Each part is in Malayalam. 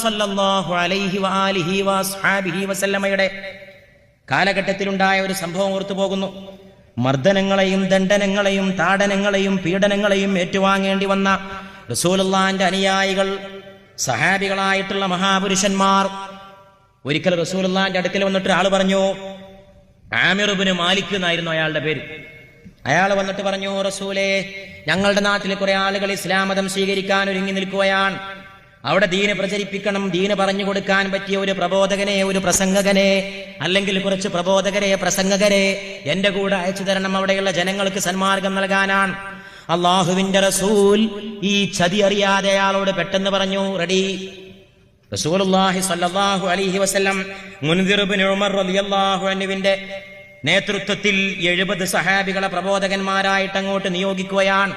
സ്വല്ലല്ലാഹു അലൈഹി വസല്ലമയുടെ കാലഘട്ടത്തിലുണ്ടായ ഒരു സംഭവം ഓർത്തു പോകുന്നു. മർദ്ദനങ്ങളെയും ദണ്ഡനങ്ങളെയും താടനങ്ങളെയും പീഡനങ്ങളെയും ഏറ്റുവാങ്ങേണ്ടി വന്ന റസൂലുള്ളാന്റെ അനുയായികൾ സഹാബികളായിട്ടുള്ള മഹാപുരുഷന്മാർ. ഒരിക്കൽ റസൂലുള്ളാന്റെ അടുക്കൽ വന്നിട്ട് ആൾ പറഞ്ഞു ആമിറുബിന് മാലിക് എന്നായിരുന്നു അയാളുടെ പേര്. അയാൾ വന്നിട്ട് പറഞ്ഞു റസൂലേ ഞങ്ങളുടെ നാട്ടിൽ കുറെ ആളുകൾ ഇസ്ലാമതം സ്വീകരിക്കാൻ ഒരുങ്ങി നിൽക്കുകയാണ്. അവിടെ ദീന് പ്രചരിപ്പിക്കണം ദീന് പറഞ്ഞു കൊടുക്കാൻ പറ്റിയ ഒരു പ്രബോധകനെ ഒരു പ്രസംഗകനെ അല്ലെങ്കിൽ കുറച്ച് പ്രബോധകരെ പ്രസംഗകരെ എന്റെ കൂടെ അയച്ചു തരണം അവിടെയുള്ള ജനങ്ങൾക്ക് സന്മാർഗം നൽകാനാണ്. അള്ളാഹുവിന്റെ റസൂൽ ഈ ചതി അറിയാതെ അയാളോട് പെട്ടെന്ന് പറഞ്ഞു റെഡി. റസൂലുള്ളാഹി സ്വല്ലല്ലാഹു അലൈഹി വസല്ലം മുൻദിർ ഇബ്നു ഉമർ റളിയല്ലാഹു നേതൃത്വത്തിൽ എഴുപത് സഹാബികളെ പ്രബോധകന്മാരായിട്ട് അങ്ങോട്ട് നിയോഗിക്കുകയാണ്.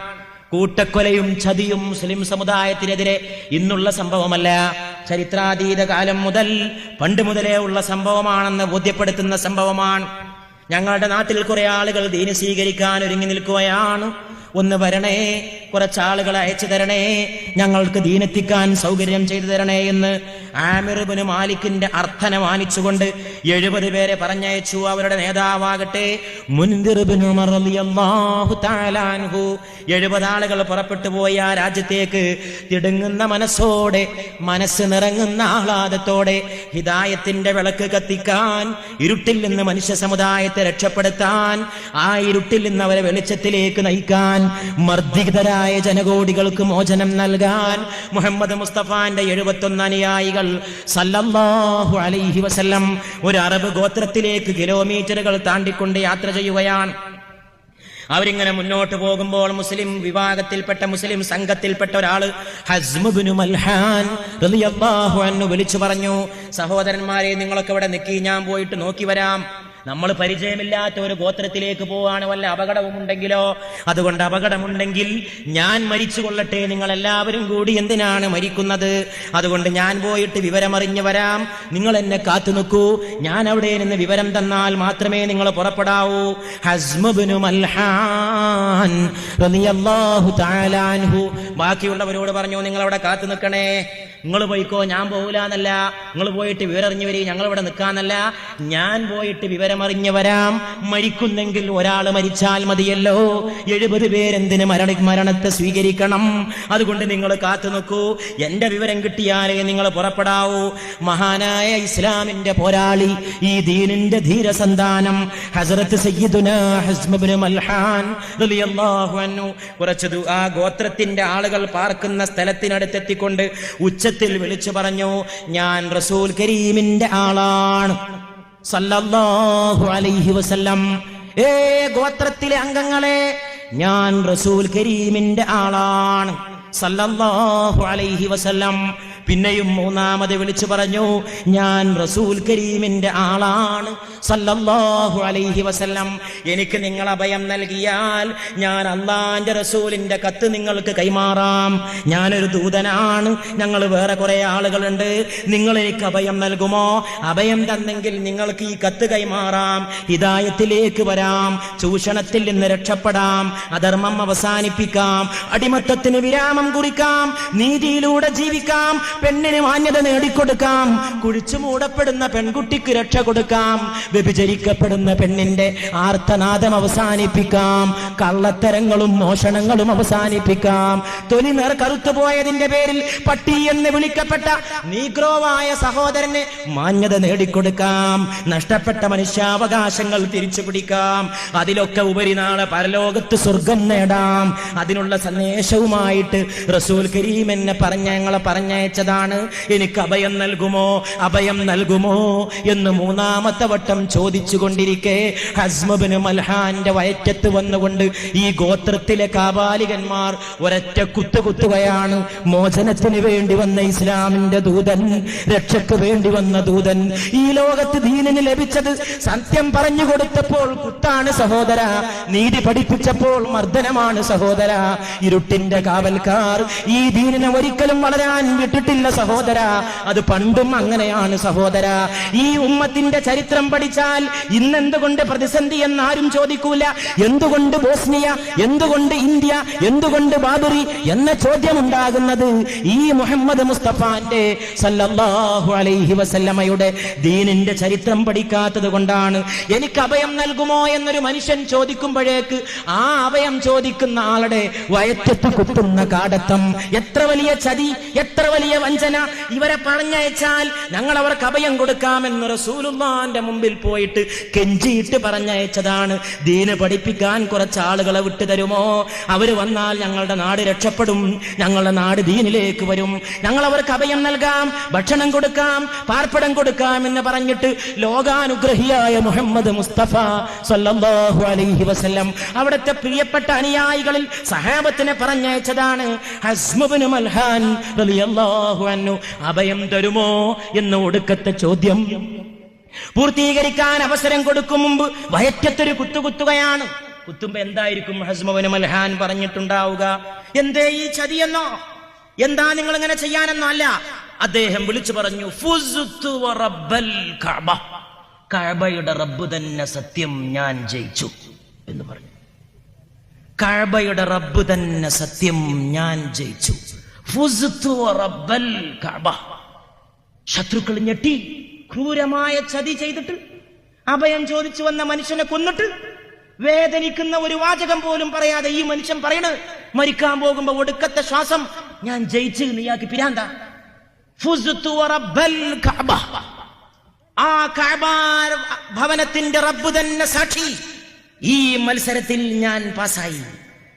കൂട്ടക്കൊലയും ചതിയും മുസ്ലിം സമുദായത്തിനെതിരെ ഇന്നുള്ള സംഭവമല്ല. ചരിത്രാതീത കാലം മുതൽ പണ്ട് മുതലേ ഉള്ള സംഭവമാണെന്ന് ബോധ്യപ്പെടുത്തുന്ന സംഭവമാണ്. ഞങ്ങളുടെ നാട്ടിൽ കുറെ ആളുകൾ ദീന് സ്വീകരിക്കാൻ ഒരുങ്ങി നിൽക്കുകയാണ്. ഒന്ന് വരണേ കുറച്ചാളുകളെ അയച്ചു തരണേ ഞങ്ങൾക്ക് ദീനെത്തിക്കാൻ സൗകര്യം ചെയ്തു തരണേ എന്ന് ആമിർബിന് മാലിക്കിന്റെ അർത്ഥന മാനിച്ചുകൊണ്ട് എഴുപത് പേരെ പറഞ്ഞയച്ചു. അവരുടെ നേതാവാകട്ടെ എഴുപത് ആളുകൾ പുറപ്പെട്ടു പോയി ആ രാജ്യത്തേക്ക്. തിടുങ്ങുന്ന മനസ്സോടെ മനസ്സ് നിറങ്ങുന്ന ആഹ്ലാദത്തോടെ ഹിതായത്തിന്റെ വിളക്ക് കത്തിക്കാൻ ഇരുട്ടിൽ നിന്ന് മനുഷ്യ സമുദായത്തെ രക്ഷപ്പെടുത്താൻ ആ ഇരുട്ടിൽ നിന്ന് അവരെ വെളിച്ചത്തിലേക്ക് നയിക്കാൻ മർദ്ദിതരായ ജനകോടികൾക്ക് മോചനം നൽകാൻ മുഹമ്മദ് മുസ്തഫാന്റെ എഴുപത്തൊന്ന് അനുയായികൾ സല്ലല്ലാഹു അലൈഹി വസല്ലം ഒരു അറബ് ഗോത്രത്തിലേക്ക് കിലോമീറ്ററുകൾ താണ്ടിക്കൊണ്ട് യാത്ര ചെയ്യുകയാണ്. അവരിങ്ങനെ മുന്നോട്ട് പോകുമ്പോൾ മുസ്ലിം വിഭാഗത്തിൽപ്പെട്ട മുസ്ലിം സംഘത്തിൽപ്പെട്ട ഒരാൾ വിളിച്ചു പറഞ്ഞു സഹോദരന്മാരെ നിങ്ങളൊക്കെ ഇവിടെ നിൽക്കി ഞാൻ പോയിട്ട് നോക്കി വരാം. നമ്മൾ പരിചയമില്ലാത്ത ഒരു ഗോത്രത്തിലേക്ക് പോവാണ് വല്ല അപകടവും ഉണ്ടെങ്കിലോ അതുകൊണ്ട് അപകടമുണ്ടെങ്കിൽ ഞാൻ മരിച്ചു കൊള്ളട്ടെ നിങ്ങൾ എല്ലാവരും കൂടി എന്തിനാണ് മരിക്കുന്നത്? അതുകൊണ്ട് ഞാൻ പോയിട്ട് വിവരമറിഞ്ഞു വരാം. നിങ്ങൾ എന്നെ കാത്തു നിൽക്കൂ ഞാൻ അവിടെ നിന്ന് വിവരം തന്നാൽ മാത്രമേ നിങ്ങൾ പുറപ്പെടാവൂ. ഹസ്മുബിനു ബാക്കിയുള്ളവരോട് പറഞ്ഞു നിങ്ങൾ അവിടെ കാത്തു നിൽക്കണേ നിങ്ങൾ പോയിക്കോ ഞാൻ പോകില്ല എന്നല്ല നിങ്ങൾ പോയിട്ട് വിവരറിഞ്ഞു വരിക ഞങ്ങൾ ഇവിടെ നിൽക്കാന്നല്ല ഞാൻ പോയിട്ട് വിവരമറിഞ്ഞു വരാം മരിക്കുന്നെങ്കിൽ ഒരാൾ മരിച്ചാൽ മതിയല്ലോ. എഴുപത് പേരെന്തിന് മരണ മരണത്തെ സ്വീകരിക്കണം? അതുകൊണ്ട് നിങ്ങൾ കാത്തു നിൽക്കൂ. എന്റെ വിവരം കിട്ടിയാലേ നിങ്ങൾ പുറപ്പെടാവൂ. മഹാനായ ഇസ്ലാമിന്റെ പോരാളി ഈ ദീനിന്റെ ധീരസന്താനം ഹസരത്ത് സയ്യിദുന മൽഹാൻ കുറച്ച് ആ ഗോത്രത്തിന്റെ ആളുകൾ പാർക്കുന്ന സ്ഥലത്തിനടുത്തെത്തിക്കൊണ്ട് ഉച്ചത്തിൽ വിളിച്ചു പറഞ്ഞു ഞാൻ റസൂൽ കരീമിന്റെ ആളാണ്. സല്ലല്ലാഹു ഏ ഗോത്രത്തിലെ അംഗങ്ങളെ ഞാൻ റസൂൽ കരീമിന്റെ ആളാണ്. സല്ലല്ലാഹു അലൈഹി വസല്ലം. പിന്നെയും മൂന്നാമത് വിളിച്ചു പറഞ്ഞു ഞാൻ റസൂൽ കരീമിന്റെ ആളാണ്. സല്ലല്ലാഹു അലൈഹി വസല്ലം. എനിക്ക് നിങ്ങൾ അഭയം നൽകിയാൽ ഞാൻ അള്ളാന്റെ റസൂലിന്റെ കത്ത് നിങ്ങൾക്ക് കൈമാറാം. ഞാനൊരു ദൂതനാണ്. ഞങ്ങൾ വേറെ കുറെ ആളുകളുണ്ട്. നിങ്ങൾ എനിക്ക് അഭയം നൽകുമോ? അഭയം തന്നെങ്കിൽ നിങ്ങൾക്ക് ഈ കത്ത് കൈമാറാം. ഹിതായത്തിലേക്ക് വരാം. ചൂഷണത്തിൽ നിന്ന് രക്ഷപ്പെടാം. അധർമ്മം അവസാനിപ്പിക്കാം. അടിമത്തത്തിന് വിരാമം കുറിക്കാം. നീതിയിലൂടെ ജീവിക്കാം. പെണ്ണിന് മാന്യത നേടിക്കൊടുക്കാം. കുഴിച്ചു മൂടപ്പെടുന്ന പെൺകുട്ടിക്ക് രക്ഷ കൊടുക്കാം. വ്യഭിചരിക്കപ്പെടുന്ന പെണ്ണിന്റെ ആർത്തനാദം അവസാനിപ്പിക്കാം. കള്ളത്തരങ്ങളും മോഷണങ്ങളും അവസാനിപ്പിക്കാം. തൊലി നേർ കറുത്തുപോയതിന്റെ പേരിൽ പട്ടി എന്ന് വിളിക്കപ്പെട്ട നീഗ്രോവായ സഹോദരന് മാന്യത നേടിക്കൊടുക്കാം. നഷ്ടപ്പെട്ട മനുഷ്യാവകാശങ്ങൾ തിരിച്ചു പിടിക്കാം അതിലൊക്കെ ഉപരി നാളെ പരലോകത്ത് സ്വർഗം നേടാം. അതിനുള്ള സന്ദേശവുമായിട്ട് റസൂൽ കരീം എന്നെ പറഞ്ഞ ഞങ്ങളെ പറഞ്ഞയച്ചതാണ് എനിക്ക് അഭയം നൽകുമോ? അഭയം നൽകുമോ? എന്ന് മൂന്നാമത്തെ വട്ടം ചോദിച്ചു കൊണ്ടിരിക്കെ ഹസ്മബിന് മൽഹാന്റെ വയറ്റത്ത് വന്നുകൊണ്ട് ഈ ഗോത്രത്തിലെ കാബാലികന്മാർ ഒരൊറ്റ കുത്തുകുത്തുകയാണ് മോചനത്തിന് വേണ്ടി വന്ന ഇസ്ലാമിന്റെ ദൂതൻ രക്ഷയ്ക്ക് വേണ്ടി വന്ന ദൂതൻ ഈ ലോകത്ത് ദീനിന് ലഭിച്ചത് സത്യം പറഞ്ഞു കൊടുത്തപ്പോൾ കുത്താണ് സഹോദര നീതി പഠിപ്പിച്ചപ്പോൾ മർദ്ദനമാണ് സഹോദര. ഇരുട്ടിന്റെ കാവൽക്കാർ ഈ ദീനിനെ ഒരിക്കലും വളരാൻ വിട്ടിട്ടില്ല. തെറ്റില്ല സഹോദര. അത് പണ്ടും അങ്ങനെയാണ് സഹോദര. ഈ ഉമ്മത്തിന്റെ ചരിത്രം പഠിച്ചാൽ ഇന്നെന്തുകൊണ്ട് പ്രതിസന്ധി എന്നാരും ചോദിക്കൂല? എന്തുകൊണ്ട് ബോസ്നിയ? എന്തുകൊണ്ട് ഇന്ത്യ? എന്തുകൊണ്ട് ബാബറി? എന്ന ചോദ്യം ഉണ്ടാകുന്നത് ഈ മുഹമ്മദ് മുസ്തഫാന്റെ സല്ലല്ലാഹു അലൈഹി വസല്ലമയുടെ ദീനിന്റെ ചരിത്രം പഠിക്കാത്തത് കൊണ്ടാണ്. എനിക്ക് അഭയം നൽകുമോ എന്നൊരു മനുഷ്യൻ ചോദിക്കുമ്പോഴേക്ക് ആ അഭയം ചോദിക്കുന്ന ആളുടെ വയറ്റത്ത് കുത്തുന്ന കാടത്തം. എത്ര വലിയ ചതി എത്ര വലിയ വഞ്ചന ഇവരെ പറഞ്ഞയച്ചാൽ ഞങ്ങൾ അവർക്ക് അഭയം കൊടുക്കാമെന്ന് റസൂലുള്ളാന്റെ മുമ്പിൽ പോയിട്ട് കെഞ്ചിയിട്ട് പറഞ്ഞയച്ചതാണ്. ദീന് പഠിപ്പിക്കാൻ കുറച്ച് ആളുകളെ വിട്ടു തരുമോ? അവർ വന്നാൽ ഞങ്ങളുടെ നാട് രക്ഷപ്പെടും ഞങ്ങളുടെ നാട് ദീനിലേക്ക് വരും. ഞങ്ങൾ അവർക്ക് അഭയം നൽകാം ഭക്ഷണം കൊടുക്കാം പാർപ്പിടം കൊടുക്കാം എന്ന് പറഞ്ഞിട്ട് ലോകാനുഗ്രഹിയായ മുഹമ്മദ് മുസ്തഫ സല്ലല്ലാഹു അലൈഹി വസല്ലം അവിടുത്തെ പ്രിയപ്പെട്ട അനുയായികളിൽ സഹാബത്തിനെ പറഞ്ഞയച്ചതാണ് ഹസ്മുബ്നു മൽഹാൻ അൻഹു അഭയം തരുമോ എന്ന് ഒടുക്കത്തെ ചോദ്യം. പൂർത്തീകരിക്കാൻ അവസരം കൊടുക്കും മുമ്പ് വയറ്റത്തൊരു കുത്തുകുത്തുകയാണ് കുത്തുമ്പോ എന്തായിരിക്കും ഹസ്മവന് മൽഹാൻ പറഞ്ഞിട്ടുണ്ടാവുക? എന്തേ ഈ ചതിയെന്നോ എന്താ നിങ്ങൾ ഇങ്ങനെ ചെയ്യാനെന്നോ അല്ല. അദ്ദേഹം വിളിച്ചു പറഞ്ഞു. കഅബയുടെ റബ്ബ് തന്നെ സത്യം ഞാൻ ജയിച്ചു എന്ന് പറഞ്ഞു. കഅബയുടെ റബ്ബ് തന്നെ സത്യം ഞാൻ ജയിച്ചു. ശത്രുക്കൾ ഞെട്ടി ക്രൂരമായ ചതി ചെയ്തിട്ട് അഭയം ചോദിച്ചു വന്ന മനുഷ്യനെ കൊന്നിട്ട് വേദനിക്കുന്ന ഒരു വാചകം പോലും പറയാതെ ഈ മനുഷ്യൻ പറയണ് മരിക്കാൻ പോകുമ്പോ ഒടുക്കത്തെ ശ്വാസം ഞാൻ ജയിച്ച് നീയാക്കി പിരാന്ത. ആ ഭവനത്തിന്റെ റബ്ബ് തന്നെ സാക്ഷി. ഈ മത്സരത്തിൽ ഞാൻ പാസായി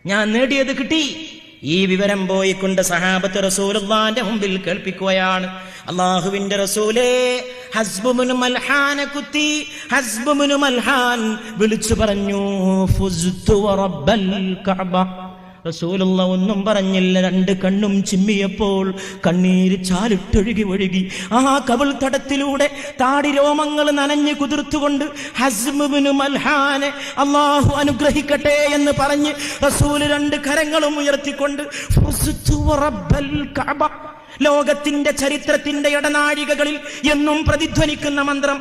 ഞാൻ നേടിയത് കിട്ടി. ഈ വിവരം പോയിക്കൊണ്ട് സഹാബത്ത് റസൂലുള്ളാന്റെ മുമ്പിൽ കേൾപ്പിക്കുകയാണ്. അള്ളാഹുവിന്റെ റസൂലേ ഹസ്ബുമുനു മൽഹാനെ കുത്തി ഹസ്ബുമുനു മൽഹാൻ വിളിച്ചു പറഞ്ഞു ഫുസ്തു റബ്ബൽ കഅബ. റസൂലുള്ള ഒന്നും പറഞ്ഞില്ല. രണ്ട് കണ്ണും ചിമ്മിയപ്പോൾ കണ്ണീര് ചാലിട്ടൊഴുകി ഒഴുകി. ആ കവിൾ തടത്തിലൂടെ താടി രോമങ്ങൾ നനഞ്ഞു കുതിർത്തുകൊണ്ട് ഹസ്മുബിനു മൽഹാനെ അള്ളാഹു അനുഗ്രഹിക്കട്ടെ എന്ന് പറഞ്ഞ് റസൂൽ രണ്ട് കരങ്ങളും ഉയർത്തിക്കൊണ്ട്. ലോകത്തിന്റെ ചരിത്രത്തിന്റെ ഇടനാഴികകളിൽ എന്നും പ്രതിധ്വനിക്കുന്ന മന്ത്രം.